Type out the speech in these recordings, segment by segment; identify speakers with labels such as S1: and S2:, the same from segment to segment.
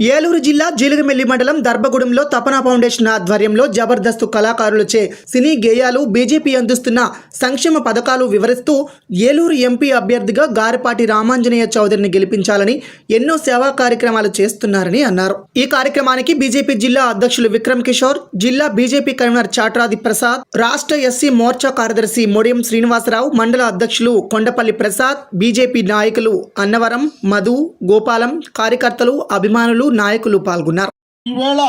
S1: ఏలూరు జిల్లా జీలుగమెల్లి మండలం దర్భగూడెంలో తపన ఫౌండేషన్ ఆధ్వర్యంలో జబర్దస్త్ కళాకారులచే సినీ గేయాలు బీజేపీ అందిస్తున్న సంక్షేమ పథకాలు వివరిస్తూ ఏలూరు ఎంపీ అభ్యర్థిగా గారిపాటి రామాంజనేయ చౌదరిని గెలిపించాలని ఎన్నో సేవా కార్యక్రమాలు చేస్తున్నారని అన్నారు. ఈ కార్యక్రమానికి బీజేపీ జిల్లా అధ్యక్షులు విక్రమ్ కిషోర్ జిల్లా బీజేపీ కన్వీనర్ చాట్రాది ప్రసాద్ రాష్ట్ర ఎస్సీ మోర్చా కార్యదర్శి మొడియం శ్రీనివాసరావు మండల అధ్యక్షులు కొండపల్లి ప్రసాద్ బీజేపీ నాయకులు అన్నవరం మధు గోపాలం కార్యకర్తలు అభిమానులు నాయకులు పాల్గొన్నారు.
S2: ఈవేళ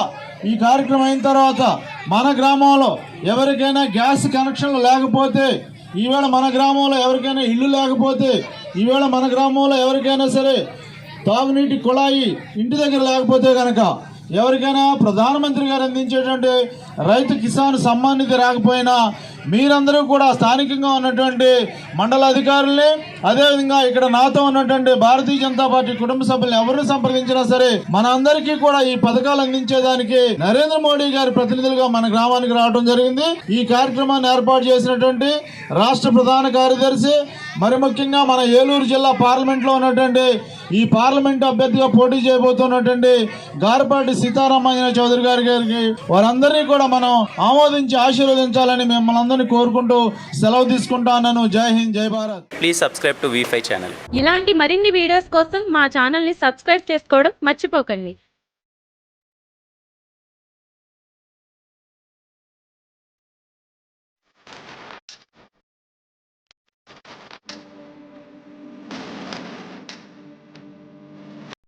S2: ఈ కార్యక్రమం అయిన తర్వాత మన గ్రామంలో ఎవరికైనా గ్యాస్ కనెక్షన్లు లేకపోతే ఈవేళ మన గ్రామంలో ఎవరికైనా ఇల్లు లేకపోతే ఈవేళ మన గ్రామంలో ఎవరికైనా సరే తాగునీటి కుళాయి ఇంటి దగ్గర లేకపోతే కనుక ఎవరికైనా ప్రధానమంత్రి గారు అందించేటువంటి రైతు కిసాన్ సమ్మాన్ నిధి రాకపోయినా మీరందరూ కూడా స్థానికంగా ఉన్నటువంటి మండల అధికారుల్ని అదేవిధంగా ఇక్కడ నాతో ఉన్నటువంటి భారతీయ జనతా పార్టీ కుటుంబ సభ్యులను ఎవరిని సంప్రదించినా సరే మన అందరికీ కూడా ఈ పథకాలు అందించేదానికి నరేంద్ర మోడీ గారి ప్రతినిధులుగా మన గ్రామానికి రావడం జరిగింది. ఈ కార్యక్రమాన్ని ఏర్పాటు చేసినటువంటి రాష్ట్ర ప్రధాన కార్యదర్శి మరి ముఖ్యంగా మన ఏలూరు జిల్లా పార్లమెంట్లో ఉన్నటువంటి ఈ పార్లమెంట్ అభ్యర్థిగా పోటీ చేయబోతున్నటువంటి గారపాటి సీతారామాంజన చౌదరి గారి గారికి వారందరినీ కూడా మనం ఆమోదించి ఆశీర్వదించాలని మిమ్మల్ని అందరినీ కోరుకుంటూ సెలవు తీసుకుంటాను Jai Hind Jai Bharat.
S3: Please subscribe to V channel
S4: ఇలాంటి మరిన్ని వీడియోస్ కోసం మా ఛానల్ని సబ్స్క్రైబ్ చేసుకోవడం మర్చిపోకండి.